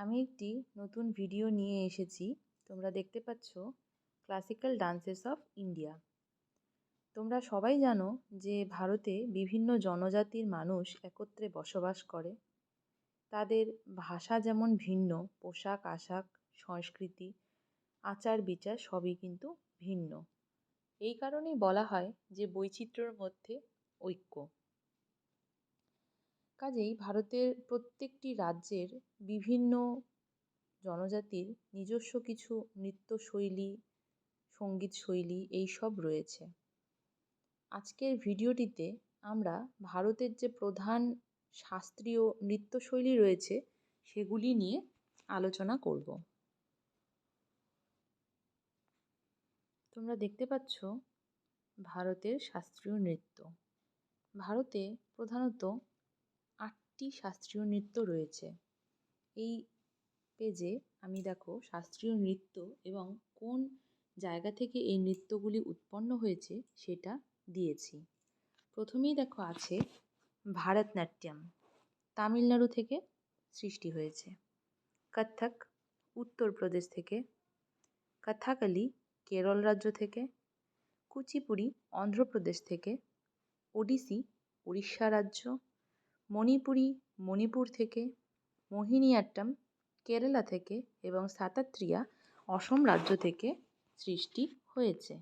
আমি একটি নতুন ভিডিও নিয়ে এসেছি। তোমরা দেখতে পাচ্ছ ক্লাসিক্যাল ডান্সেস অফ ইন্ডিয়া তোমরা সবাই জানো যে ভারতে বিভিন্ন জনজাতির মানুষ একত্রে বসবাস করে। তাদের ভাষা যেমন ভিন্ন, পোশাক, আশাক, সংস্কৃতি, আচার বিচার সবই কিন্তু ভিন্ন। এই কারণেই বলা হয় যে বৈচিত্র্যর মধ্যে ঐক্য। কাজেই ভারতের প্রত্যেকটি রাজ্যের বিভিন্ন জনজাতির নিজস্ব কিছু নৃত্যশৈলী, সঙ্গীতশৈলী এইসব রয়েছে। আজকের ভিডিওটিতে আমরা ভারতের যে প্রধান শাস্ত্রীয় নৃত্যশৈলী রয়েছে, সেগুলি নিয়ে আলোচনা করব। তোমরা দেখতে পাচ্ছ ভারতের শাস্ত্রীয় নৃত্য। ভারতে প্রধানত আটটি শাস্ত্রীয় নৃত্য রয়েছে। এই পেজে আমি দেখো শাস্ত্রীয় নৃত্য এবং কোন জায়গা থেকে এই নৃত্যগুলি উৎপন্ন হয়েছে সেটা দিয়েছি। প্রথমেই দেখো আছে ভারতনাট্যম, তামিলনাড়ু থেকে সৃষ্টি হয়েছে। কত্থক উত্তরপ্রদেশ থেকে, কথাকলি কেরল রাজ্য থেকে, কুচিপুড়ি অন্ধ্রপ্রদেশ থেকে ওডিসি উড়িষ্যা রাজ্য মণিপুরি, মণিপুর থেকে মোহিনীয়াট্টম, কেরালা থেকে এবং সাতাত্রিয়া অসম রাজ্য থেকে সৃষ্টি হয়েছে।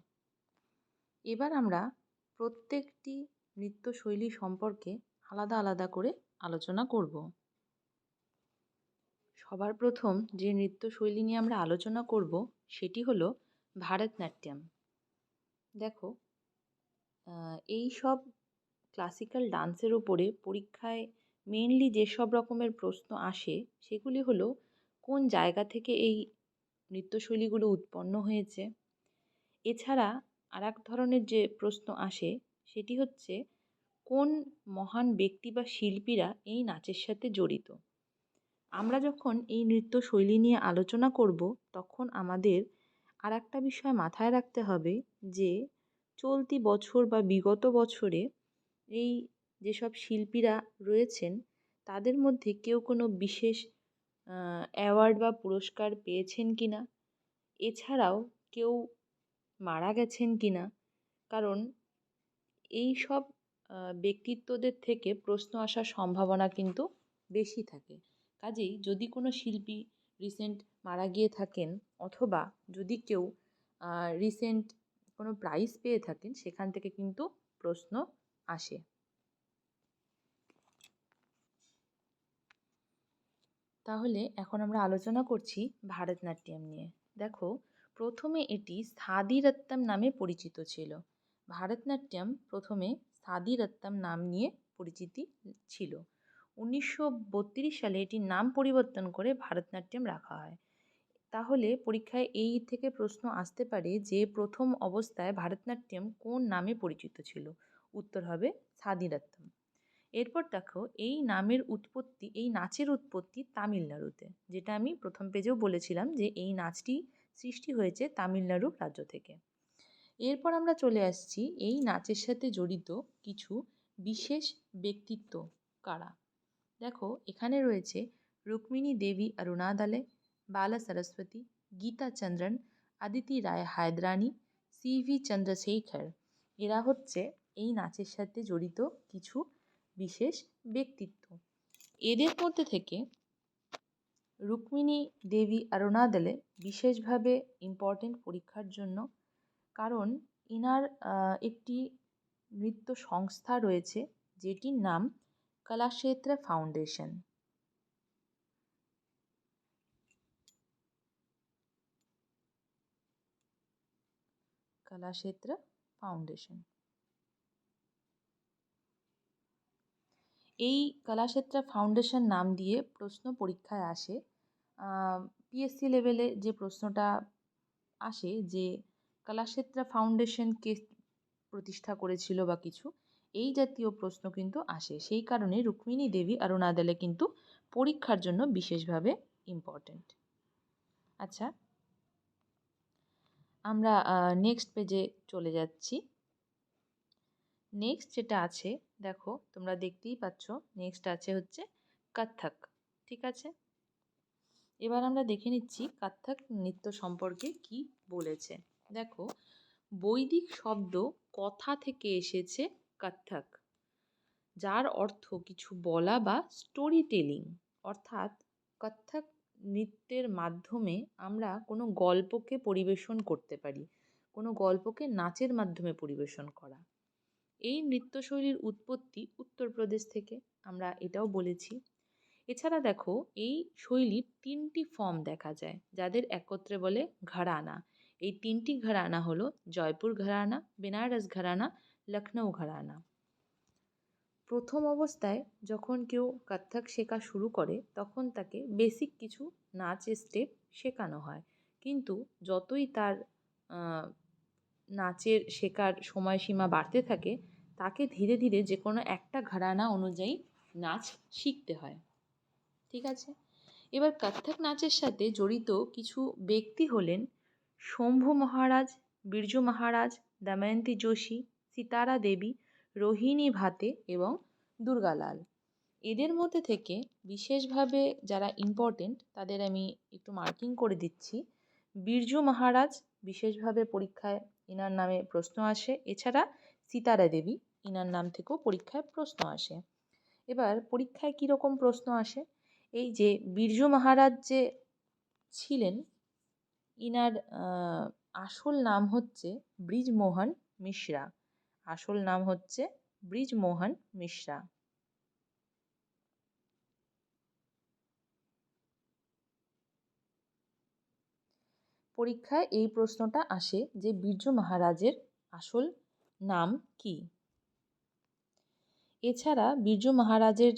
এবার আমরা প্রত্যেকটি নৃত্যশৈলী সম্পর্কে আলাদা আলাদা করে আলোচনা করব। সবার প্রথম যে নৃত্যশৈলী নিয়ে আমরা আলোচনা করব সেটি হলো ভারতনাট্যম। দেখো এই সব ক্লাসিক্যাল ডান্সের ওপরে পরীক্ষায় মেনলি যেসব রকমের প্রশ্ন আসে, সেগুলি হলো, কোন জায়গা থেকে এই নৃত্যশৈলীগুলো উৎপন্ন হয়েছে? এছাড়া আর এক ধরনের যে প্রশ্ন আসে, সেটি হচ্ছে, কোন মহান ব্যক্তি বা শিল্পীরা এই নাচের সাথে জড়িত? আমরা যখন এই নৃত্যশৈলী নিয়ে আলোচনা করব, তখন আমাদের আর একটা বিষয় মাথায় রাখতে হবে যে, চলতি বছর বা বিগত বছরে এই যেসব শিল্পীরা রয়েছেন, তাদের মধ্যে কেউ কোনো বিশেষ অ্যাওয়ার্ড বা পুরস্কার পেয়েছেন কি না? এছাড়াও কেউ মারা গেছেন কি না? কারণ এই সব ব্যক্তিত্বদের থেকে প্রশ্ন আসার সম্ভাবনা কিন্তু বেশি থাকে। কাজেই যদি কোনো শিল্পী রিসেন্ট মারা গিয়ে থাকেন অথবা যদি কেউ রিসেন্ট কোনো প্রাইজ পেয়ে থাকেন, সেখান থেকে কিন্তু প্রশ্ন আসে। তাহলে এখন আমরা আলোচনা করছি ভারতনাট্যম নিয়ে। দেখো, প্রথমে এটি সাদিরত্তম নামে পরিচিত ছিল। ভারতনাট্যম প্রথমে সাদিরত্তম নাম নিয়ে পরিচিতি ছিল। উনিশশো বত্রিশ সালে এটির নাম পরিবর্তন করে ভারতনাট্যম রাখা হয়। তাহলে পরীক্ষায় এই থেকে প্রশ্ন আসতে পারে যে প্রথম অবস্থায় ভারতনাট্যম কোন নামে পরিচিত ছিল। উত্তর হবে সাদিরাত্তম এরপর দেখো, এই নামের উৎপত্তি, এই নাচের উৎপত্তি তামিলনাড়ুতে, যেটা আমি প্রথম পেজেও বলেছিলাম যে এই নাচটি সৃষ্টি হয়েছে তামিলনাড়ু রাজ্য থেকে। এরপর আমরা চলে আসছি, এই নাচের সাথে জড়িত কিছু বিশেষ ব্যক্তিত্ব কারা? দেখো, এখানে রয়েছে Rukmini Devi Arundale, Bala Saraswati, Geeta Chandran, Aditi Rao Hydari, C V Chandrasekhar. এরা হচ্ছে এই নাচের সাথে জড়িত কিছু বিশেষ ব্যক্তিত্ব। এদের মধ্যে থেকে রুক্মিণী দেবী অরুণাদলে বিশেষভাবে ইম্পর্টেন্ট পরীক্ষার জন্য কারণ ইনার একটি নৃত্য সংস্থা রয়েছে যেটির নাম কলাক্ষেত্র ফাউন্ডেশন। কলাক্ষেত্র ফাউন্ডেশন। এই কলাক্ষেত্র ফাউন্ডেশন নাম দিয়ে প্রশ্ন পরীক্ষায় আসে। পিএসসি লেভেলে যে প্রশ্নটা আসে যে কলাক্ষেত্র ফাউন্ডেশন কে প্রতিষ্ঠা করেছিল বা কিছু, এই জাতীয় প্রশ্ন কিন্তু আসে। সেই কারণে রুক্মিণী দেবী অরুণাদলে কিন্তু পরীক্ষার জন্য বিশেষভাবে ইম্পর্ট্যান্ট আচ্ছা আমরা নেক্সট পেজে চলে যাচ্ছি। নেক্সট যেটা আছে দেখো, তোমরা দেখতেই পাচ্ছ নেক্সট আছে হচ্ছে কত্থক, ঠিক আছে? এবার আমরা দেখে নিচ্ছি কত্থক নৃত্য সম্পর্কে কি বলেছে। দেখো, বৈদিক শব্দ কথা থেকে এসেছে কত্থক, যার অর্থ কিছু বলা বা স্টোরি টেলিং অর্থাৎ কত্থক নৃত্যের মাধ্যমে আমরা কোনো গল্পকে পরিবেশন করতে পারি, কোনো গল্পকে নাচের মাধ্যমে পরিবেশন করা। এই নৃত্যশৈলীর উৎপত্তি উত্তরপ্রদেশ থেকে, আমরা এটাও বলেছি। এছাড়া দেখো, এই শৈলীর তিনটি ফর্ম দেখা যায়, যাদের একত্রে বলে ঘরানা। এই তিনটি ঘরানা হলো জয়পুর ঘরানা, বেনারস ঘরানা লখনৌ ঘরানা। প্রথম অবস্থায় যখন কেউ কত্থক শেখা শুরু করে, তখন তাকে বেসিক কিছু নাচ স্টেপ শেখানো হয়। কিন্তু যতই তার নাচের শেখার সময়সীমা বাড়তে থাকে, তাকে ধীরে ধীরে যে কোনো একটা ঘরানা অনুযায়ী নাচ শিখতে হয়। ঠিক আছে? এবার কত্থক নাচের সাথে জড়িত কিছু ব্যক্তি হলেন শম্ভু মহারাজ, বিরজু মহারাজ, দময়ন্তী যোশী, সিতারা দেবী, রোহিণী ভাতে এবং দুর্গালাল। এদের মধ্যে থেকে বিশেষভাবে যারা ইম্পর্টেন্ট তাদের আমি একটু মার্কিং করে দিচ্ছি। বিরজু মহারাজ বিশেষভাবে পরীক্ষায় এনার নামে প্রশ্ন আসে। এছাড়া সিতারা দেবী ইনার নাম থেকেও পরীক্ষায় প্রশ্ন আসে। এবার পরীক্ষায় কীরকম প্রশ্ন আসে? এই যে বিরজু মহারাজ যে ছিলেন, ইনার আসল নাম হচ্ছে ব্রিজমোহন মিশ্রা। আসল নাম হচ্ছে ব্রিজমোহন মিশ্রা। পরীক্ষায় এই প্রশ্নটা আসে যে বিরজু মহারাজের আসল নাম কি? এছাড়া বিরজু মহারাজের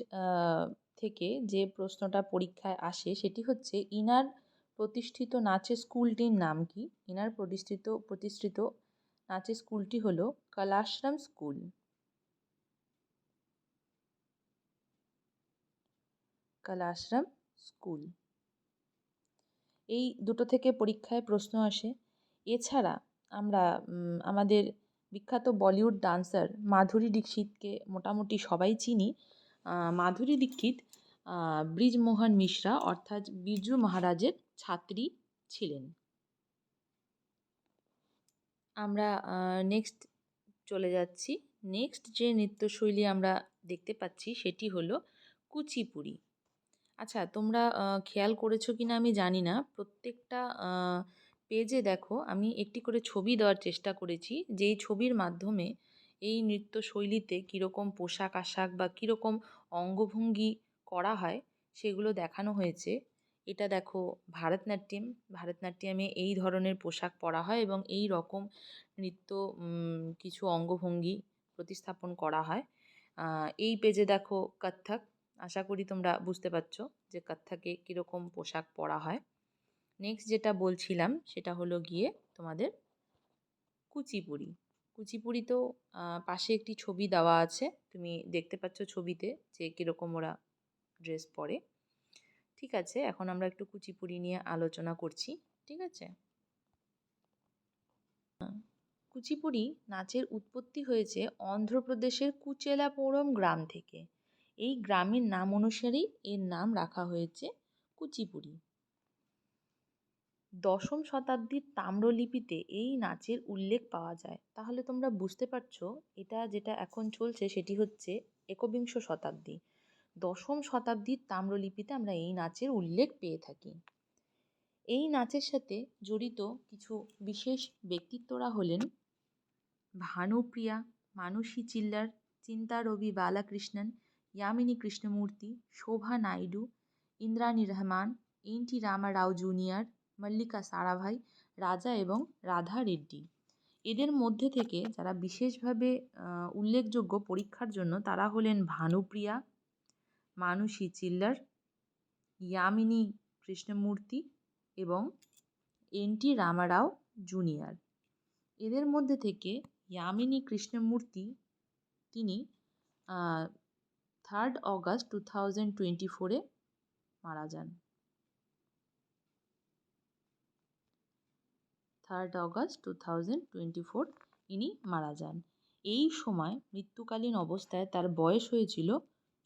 থেকে যে প্রশ্নটা পরীক্ষায় আসে সেটি হচ্ছে ইনার প্রতিষ্ঠিত নাচের স্কুলটির নাম কি? ইনার প্রতিষ্ঠিত প্রতিষ্ঠিত নাচের স্কুলটি হলো কলাশ্রম স্কুল। কলাশ্রম স্কুল। এই দুটো থেকে পরীক্ষায় প্রশ্ন আসে। এছাড়া আমরা আমাদের বিখ্যাত বলিউড ডান্সার মাধুরী দীক্ষিতকে মোটামুটি সবাই চিনি। মাধুরী দীক্ষিত ব্রিজমোহন মিশ্রা অর্থাৎ বিরজু মহারাজের ছাত্রী ছিলেন। আমরা নেক্সট চলে যাচ্ছি। নেক্সট যে নৃত্যশৈলী আমরা দেখতে পাচ্ছি সেটি হলো কুচিপুড়ি। আচ্ছা তোমরা খেয়াল করেছ কি না আমি জানি না। প্রত্যেকটা পেজে দেখো, আমি একটি করে ছবি দেওয়ার চেষ্টা করেছি। যেই ছবির মাধ্যমে এই নৃত্যশৈলীতে কীরকম পোশাক আশাক বা কীরকম অঙ্গভঙ্গি করা হয়, সেগুলো দেখানো হয়েছে। এটা দেখো, ভারতনাট্যম। ভারতনাট্যমে এই ধরনের পোশাক পরা হয় এবং এই রকম নৃত্য কিছু অঙ্গভঙ্গি প্রতিস্থাপন করা হয়। এই পেজে দেখো, কত্থক। আশা করি তোমরা বুঝতে পারছ যে কত্থকে কীরকম পোশাক পরা হয়। নেক্সট যেটা বলছিলাম সেটা হলো গিয়ে তোমাদের কুচিপুড়ি তো পাশে একটি ছবি দেওয়া আছে। তুমি দেখতে পাচ্ছ ছবিতে যে কীরকম ওরা ড্রেস পরে। ঠিক আছে, এখন আমরা একটু কুচিপুড়ি নিয়ে আলোচনা করছি। ঠিক আছে? কুচিপুড়ি নাচের উৎপত্তি হয়েছে অন্ধ্রপ্রদেশের কুচেলাপুরম গ্রাম থেকে। এই গ্রামের নাম অনুসারেই এর নাম রাখা হয়েছে কুচিপুড়ি। দশম শতাব্দীর তাম্রলিপিতে এই নাচের উল্লেখ পাওয়া যায়। তাহলে তোমরা বুঝতে পারছ, এটা যেটা এখন চলছে সেটি হচ্ছে একবিংশ শতাব্দী। দশম শতাব্দীর তাম্রলিপিতে আমরা এই নাচের উল্লেখ পেয়ে থাকি। এই নাচের সাথে জড়িত কিছু বিশেষ ব্যক্তিত্বরা হলেন Bhanupriya, Manasi Chhillar, Chintharavi Balakrishnan Yamini Krishnamurthy Shobha Naidu Indrani Rahman N T Rama Rao junior Mallika Sarabhai Raja এবং রাধা রেড্ডি এদের মধ্যে থেকে যারা বিশেষভাবে উল্লেখযোগ্য পরীক্ষার জন্য তারা হলেন ভানুপ্রিয়া, মানসী চিল্লার ইয়ামিনী কৃষ্ণমূর্তি এবং এন টি রামারাও জুনিয়র এদের মধ্যে থেকে ইয়ামিনী কৃষ্ণমূর্তি তিনি third August two thousand twenty ফোরে মারা যান। Third August two thousand twenty four ইনি মারা যান। এই সময় মৃত্যুকালীন অবস্থায় তার বয়স হয়েছিল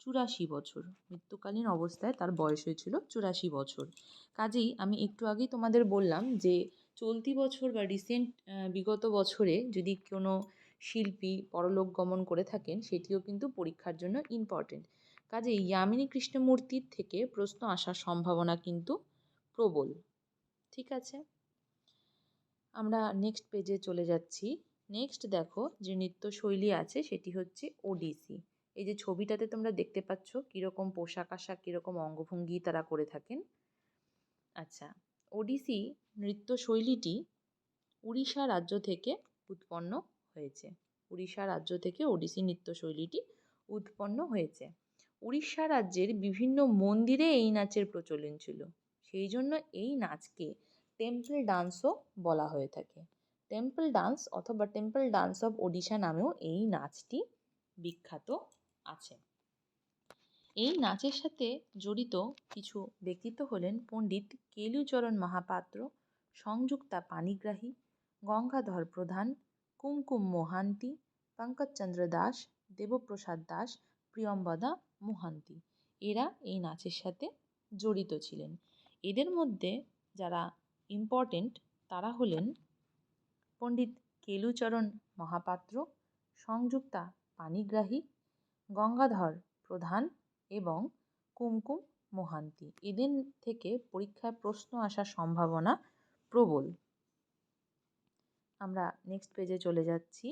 চুরাশি বছর। মৃত্যুকালীন অবস্থায় তার বয়স হয়েছিল চুরাশি বছর। কাজেই আমি একটু আগেই তোমাদের বললাম যে চলতি বছর বা রিসেন্ট বিগত বছরে যদি কোনো শিল্পী পরলোক গমন করে থাকেন, সেটিও কিন্তু পরীক্ষার জন্য ইম্পর্টেন্ট কাজেই যামিনী কৃষ্ণমূর্তির থেকে প্রশ্ন আসার সম্ভাবনা কিন্তু প্রবল। ঠিক আছে? আমরা নেক্সট পেজে চলে যাচ্ছি। নেক্সট দেখো যে নৃত্যশৈলী আছে, সেটি হচ্ছে ওডিসি এই যে ছবিটাতে তোমরা দেখতে পাচ্ছ কীরকম পোশাক আশাক, কীরকম অঙ্গভঙ্গি তারা করে থাকেন। আচ্ছা ওডিসি নৃত্যশৈলীটি উড়িষ্যা রাজ্য থেকে উৎপন্ন হয়েছে। উড়িষ্যা রাজ্য থেকে ওড়িশি নৃত্যশৈলীটি উৎপন্ন হয়েছে। উড়িষ্যা রাজ্যের বিভিন্ন মন্দিরে এই নাচের প্রচলন ছিল। সেই জন্য এই নাচকে টেম্পল ডান্সও বলা হয়ে থাকে। টেম্পল ডান্স অথবা টেম্পল ডান্স অফ ওডিশা নামেও এই নাচটি বিখ্যাত আছে। এই নাচের সাথে জড়িত কিছু ব্যক্তিত্ব হলেন পণ্ডিত কেলুচরণ মহাপাত্র, সংযুক্তা পানিগ্রাহী, গঙ্গাধর প্রধান কুমকুম মোহান্তি পঙ্কজচন্দ্র দাস, দেবপ্রসাদ দাস, প্রিয়ম্বদা মোহান্তি। এরা এই নাচের সাথে জড়িত ছিলেন। এদের মধ্যে যারা ইম্পর্টেন্ট তারা হলেন পণ্ডিত কেলুচরণ মহাপাত্র, সংযুক্তা পাণিগ্রাহী গঙ্গাধর প্রধান এবং কুমকুম মোহান্তি এদের থেকে পরীক্ষায় প্রশ্ন আসার সম্ভাবনা প্রবল। আমরা নেক্সট পেজে চলে যাচ্ছি।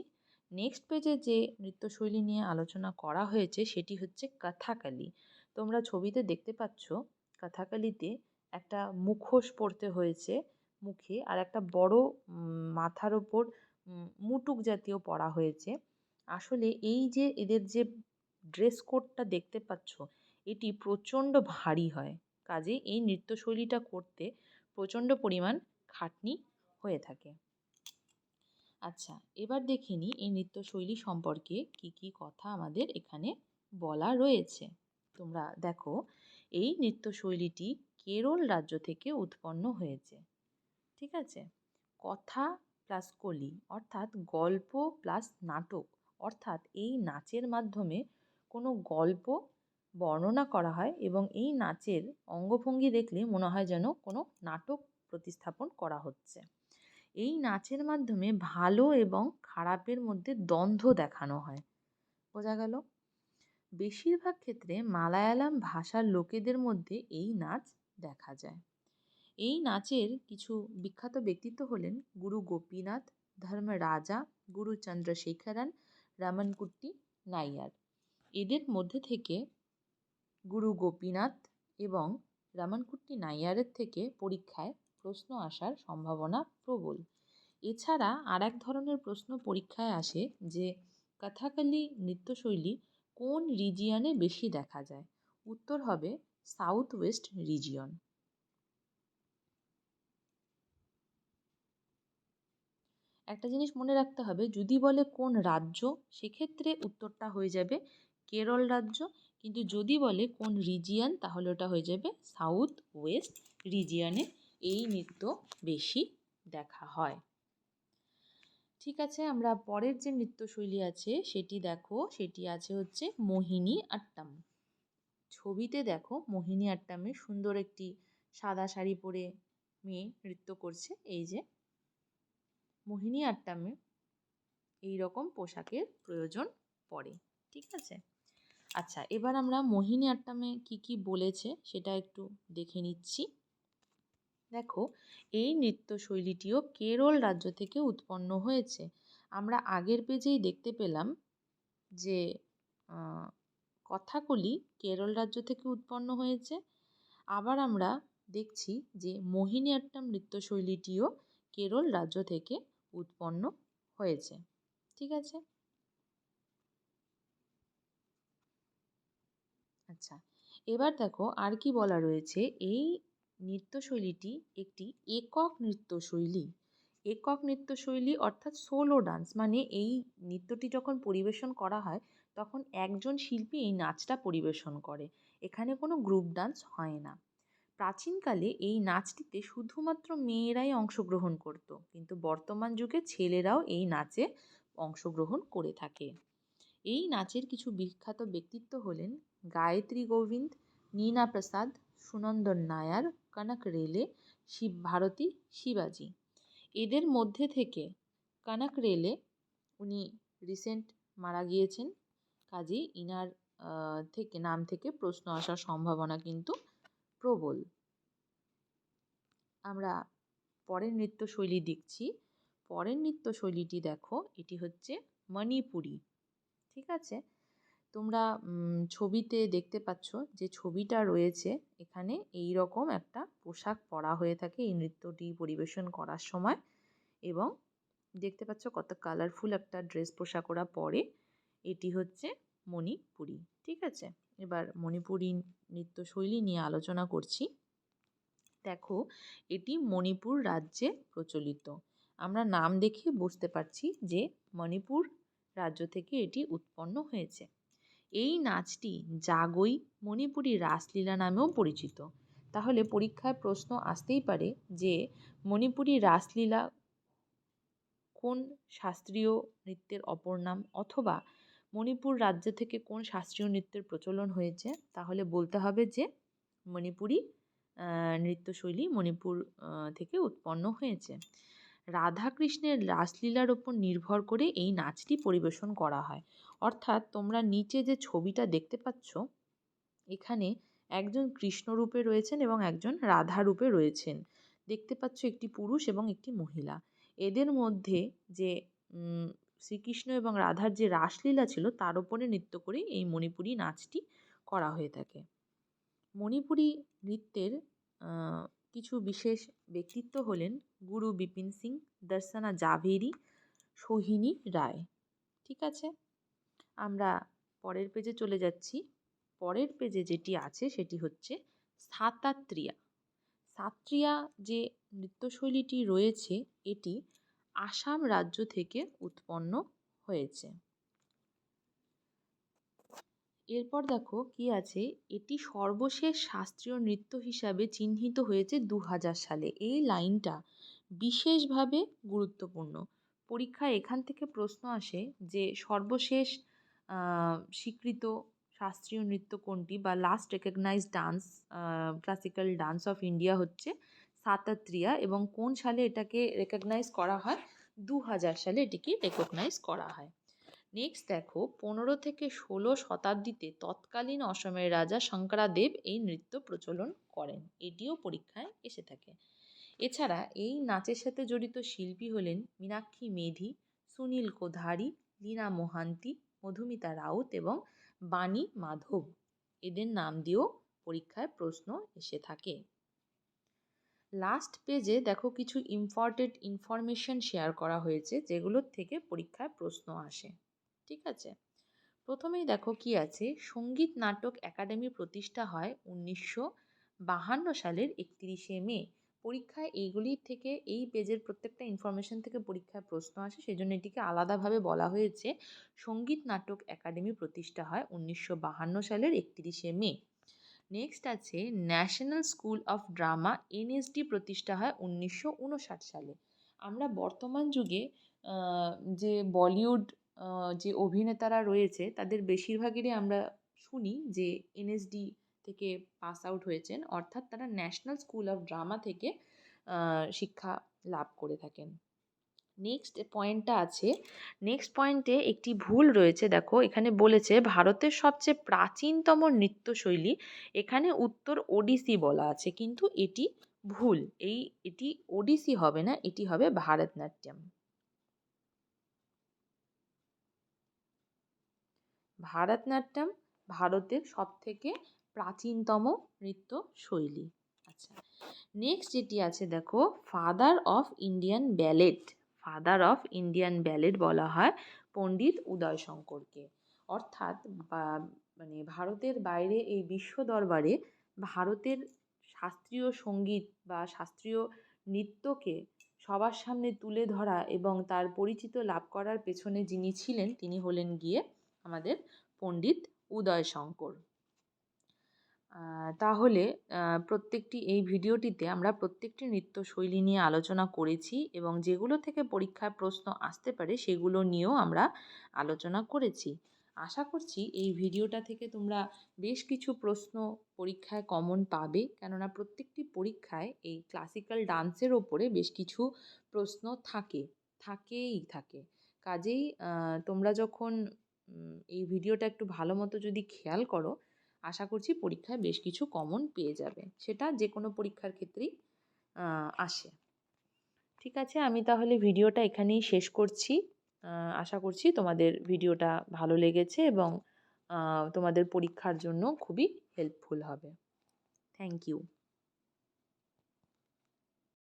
নেক্সট পেজে যে নৃত্যশৈলী নিয়ে আলোচনা করা হয়েছে, সেটি হচ্ছে কথাকালি। তোমরা ছবিতে দেখতে পাচ্ছ, কথাকালিতে একটা মুখোশ পরতে হয়েছে মুখে আর একটা বড় মাথার ওপর মুটুক জাতীয় পরা হয়েছে। আসলে এই যে এদের যে ড্রেস কোডটা দেখতে পাচ্ছ, এটি প্রচণ্ড ভারী হয়। কাজে এই নৃত্যশৈলীটা করতে প্রচণ্ড পরিমাণ খাটনি হয়ে থাকে। আচ্ছা এবার দেখে নিই এই নৃত্যশৈলী সম্পর্কে কী কী কথা আমাদের এখানে বলা রয়েছে। তোমরা দেখো, এই নৃত্যশৈলীটি কেরল রাজ্য থেকে উৎপন্ন হয়েছে। ঠিক আছে? কথা প্লাস কলি অর্থাৎ গল্প প্লাস নাটক অর্থাৎ এই নাচের মাধ্যমে কোনো গল্প বর্ণনা করা হয় এবং এই নাচের অঙ্গভঙ্গি দেখলে মনে হয় যেন কোনো নাটক প্রতিস্থাপন করা হচ্ছে। এই নাচের মাধ্যমে ভালো এবং খারাপের মধ্যে দ্বন্দ্ব দেখানো হয়। বোঝা গেল? বেশিরভাগ ক্ষেত্রে মালায়ালাম ভাষার লোকেদের মধ্যে এই নাচ দেখা যায়। এই নাচের কিছু বিখ্যাত ব্যক্তিত্ব হলেন গুরু গোপীনাথ, ধর্মরাজা, গুরু চন্দ্রশেখরন রামনকুট্টি নাইয়ার। এদের মধ্যে থেকে গুরু গোপীনাথ এবং রামনকুট্টি নাইয়ারের থেকে পরীক্ষায় প্রশ্ন আসার সম্ভাবনা প্রবল। এছাড়া আর এক ধরনের প্রশ্ন পরীক্ষায় আসে যে, কথাকলি নৃত্যশৈলী কোন রিজিয়নে বেশি দেখা যায়? উত্তর হবে সাউথ ওয়েস্ট রিজিয়ন একটা জিনিস মনে রাখতে হবে, যদি বলে কোন রাজ্য, সেক্ষেত্রে উত্তরটা হয়ে যাবে কেরল রাজ্য, কিন্তু যদি বলে কোন রিজিয়ন তাহলে ওটা হয়ে যাবে সাউথ ওয়েস্ট রিজিয়নে এই নৃত্য বেশি দেখা হয়। ঠিক আছে, আমরা পরের যে নৃত্যশৈলী আছে, সেটি দেখো। সেটি আছে হচ্ছে মোহিনী আট্টাম। ছবিতে দেখো, মোহিনী আট্টামে সুন্দর একটি সাদা শাড়ি পরে মেয়ে নৃত্য করছে। এই যে, মোহিনী আট্টামে এই রকম পোশাকের প্রয়োজন পড়ে। ঠিক আছে? আচ্ছা এবার আমরা মোহিনী আট্টামে কী কী বলেছে, সেটা একটু দেখে নিচ্ছি। দেখো, এই নৃত্যশৈলীটিও কেরল রাজ্য থেকে উৎপন্ন হয়েছে। আমরা আগের পেজেই দেখতে পেলাম যে কথাকলি কেরল রাজ্য থেকে উৎপন্ন হয়েছে। আবার আমরা দেখছি যে মোহিনীআট্টম নৃত্যশৈলীটিও কেরল রাজ্য থেকে উৎপন্ন হয়েছে। ঠিক আছে? আচ্ছা এবার দেখো আর কি বলা রয়েছে? এই নৃত্যশৈলীটি একটি একক নৃত্যশৈলী। একক নৃত্যশৈলী অর্থাৎ সোলো ডান্স মানে এই নৃত্যটি যখন পরিবেশন করা হয়, তখন একজন শিল্পী এই নাচটা পরিবেশন করে। এখানে কোনো গ্রুপ ডান্স হয় না। প্রাচীনকালে এই নাচটিতে শুধুমাত্র মেয়েরাই অংশগ্রহণ করতো, কিন্তু বর্তমান যুগে ছেলেরাও এই নাচে অংশগ্রহণ করে থাকে। এই নাচের কিছু বিখ্যাত ব্যক্তিত্ব হলেন গায়ত্রী গোবিন্দ নীনা প্রসাদ, সুনন্দন নায়ার, কনক রেলে, শিব ভারতী, শিবাজি। এদের মধ্যে থেকে কনক রেলে উনি রিসেন্ট মারা গিয়েছেন। কাজেই ইনার থেকে, নাম থেকে প্রশ্ন আসার সম্ভাবনা কিন্তু প্রবল। আমরা পরের নৃত্যশৈলী দেখছি। পরের নৃত্যশৈলীটি দেখো, এটি হচ্ছে মণিপুরি। ঠিক আছে? তোমরা ছবিতে দেখতে পাচ্ছ যে ছবিটা রয়েছে। এখানে এই রকম একটা পোশাক পরা হয়ে থাকে এই নৃত্যটি পরিবেশন করার সময় এবং দেখতে পাচ্ছ কত কালারফুল একটা ড্রেস পোশাক ওরা পরে। এটি হচ্ছে মণিপুরি, ঠিক আছে? এবার মণিপুরি নৃত্যশৈলী নিয়ে আলোচনা করছি। দেখো, এটি মণিপুর রাজ্যে প্রচলিত। আমরা নাম দেখে বুঝতে পারছি যে মণিপুর রাজ্য থেকে এটি উৎপন্ন হয়েছে। এই নাচটি জাগই মণিপুরি রাসলীলা নামেও পরিচিত। তাহলে পরীক্ষায় প্রশ্ন আসতেই পারে যে মণিপুরি রাসলীলা কোন শাস্ত্রীয় নৃত্যের অপর নাম অথবা মণিপুর রাজ্য থেকে কোন শাস্ত্রীয় নৃত্যের প্রচলন হয়েছে? তাহলে বলতে হবে যে মণিপুরি নৃত্যশৈলী মণিপুর থেকে উৎপন্ন হয়েছে। রাধাকৃষ্ণের রাসলীলার ওপর নির্ভর করে এই নাচটি পরিবেশন করা হয়। অর্থাৎ তোমরা নিচে যে ছবিটা দেখতে পাচ্ছ, এখানে একজন কৃষ্ণ রূপে রয়েছেন এবং একজন রাধা রূপে রয়েছেন। দেখতে পাচ্ছ একটি পুরুষ এবং একটি মহিলা। এদের মধ্যে যে শ্রীকৃষ্ণ এবং রাধার যে রাসলীলা ছিল, তার ওপরে নৃত্য করে এই মণিপুরি নাচটি করা হয়ে থাকে। মণিপুরি নৃত্যের কিছু বিশেষ ব্যক্তিত্ব হলেন গুরু বিপিন সিং, দর্শনা জাভেরি, সোহিনী রায়। ঠিক আছে? আমরা পরের পেজে চলে যাচ্ছি। পরের পেজে যেটি আছে সেটি হচ্ছে সাতাত্রিয়া। সাত্রিয়া যে নৃত্যশৈলীটি রয়েছে, এটি আসাম রাজ্য থেকে উৎপন্ন হয়েছে। এরপর দেখো কি আছে? এটি সর্বশেষ শাস্ত্রীয় নৃত্য হিসাবে চিহ্নিত হয়েছে দু হাজার সালে। এই লাইনটা বিশেষভাবে গুরুত্বপূর্ণ। পরীক্ষায় এখান থেকে প্রশ্ন আসে যে সর্বশেষ স্বীকৃত শাস্ত্রীয় নৃত্য কোনটি? বা last recognized dance classical dance of India হচ্ছে সাতাত্রিয়া এবং কোন সালে এটাকে রেকগনাইজ করা হয়? দু হাজার সালে এটিকে রেকগনাইজ করা হয়। নেক্সট দেখো, পনেরো থেকে ষোলো শতাব্দীতে তৎকালীন অসমের রাজা শঙ্করাদেব এই নৃত্য প্রচলন করেন। এটিও পরীক্ষায় এসে থাকে। এছাড়া এই নাচের সাথে জড়িত শিল্পী হলেন মীনাক্ষী মেধি, সুনীল কোধারি, লীনা মোহান্তি মধুমিতা রাউত এবং বাণী মাধব। এদের নাম দিয়েও পরীক্ষায় প্রশ্ন এসে থাকে। লাস্ট পেজে দেখো কিছু ইম্পর্টেন্ট ইনফরমেশন শেয়ার করা হয়েছে, যেগুলোর থেকে পরীক্ষায় প্রশ্ন আসে। ঠিক আছে? প্রথমেই দেখো কি আছে? সংগীত নাটক একাডেমি প্রতিষ্ঠা হয় উনিশশো বাহান্ন সালের একত্রিশে মে। পরীক্ষায় এইগুলির থেকে, এই পেজের প্রত্যেকটা ইনফরমেশন থেকে পরীক্ষায় প্রশ্ন আসে। সেই জন্য এটিকে আলাদাভাবে বলা হয়েছে। সংগীত নাটক একাডেমি প্রতিষ্ঠা হয় উনিশশো বাহান্ন সালের একত্রিশে মে। নেক্সট আছে national school of drama NSD প্রতিষ্ঠা হয় উনিশশো উনষাট সালে। আমরা বর্তমান যুগে যে বলিউড যে অভিনেতারা রয়েছে, তাদের বেশিরভাগেরই আমরা শুনি যে এনএসডি থেকে পাস আউট হয়েছেন, অর্থাৎ তারা ন্যাশনাল স্কুল অফ ড্রামা থেকে শিক্ষা লাভ করে থাকেন। নেক্সট পয়েন্টটা আছে। নেক্সট পয়েন্টে একটি ভুল রয়েছে, দেখো, এখানে বলেছে, ভারতের সবচেয়ে প্রাচীনতম নৃত্যশৈলী, এখানে উত্তর ওডিসি বলা আছে। কিন্তু এটি ভুল। এই, এটি ওডিসি হবে না, এটি হবে ভারতনাট্যম। ভারতনাট্যম ভারতের সবথেকে প্রাচীনতম নৃত্যশৈলী আচ্ছা নেক্সট যেটি আছে দেখো father of Indian ballet father of Indian ballet বলা হয় পণ্ডিত উদয়শঙ্করকে অর্থাৎ মানে ভারতের বাইরে এই বিশ্ব দরবারে ভারতের শাস্ত্রীয় সংগীত বা শাস্ত্রীয় নৃত্যকে সবার সামনে তুলে ধরা এবং তার পরিচিত লাভ করার পেছনে যিনি ছিলেন, তিনি হলেন গিয়ে আমাদের পণ্ডিত উদয়শঙ্কর তাহলে প্রত্যেকটি, এই ভিডিওটিতে আমরা প্রত্যেকটি নৃত্যশৈলী নিয়ে আলোচনা করেছি এবং যেগুলো থেকে পরীক্ষায় প্রশ্ন আসতে পারে সেগুলো নিয়েও আমরা আলোচনা করেছি। আশা করছি এই ভিডিওটা থেকে তোমরা বেশ কিছু প্রশ্ন পরীক্ষায় কমন পাবে। কেননা প্রত্যেকটি পরীক্ষায় এই ক্লাসিক্যাল ডান্সের ওপরে বেশ কিছু প্রশ্ন থাকে, থাকেই থাকে। কাজেই তোমরা যখন এই ভিডিওটা একটু ভালো মতো যদি খেয়াল করো আশা করছি পরীক্ষায় বেশ কিছু কমন পেয়ে যাবে। সেটা যে কোনো পরীক্ষার ক্ষেত্রেই আসে। ঠিক আছে, আমি তাহলে ভিডিওটা এখানেই শেষ করছি। আশা করছি তোমাদের ভিডিওটা ভালো লেগেছে এবং তোমাদের পরীক্ষার জন্য খুবই হেল্পফুল হবে। Thank you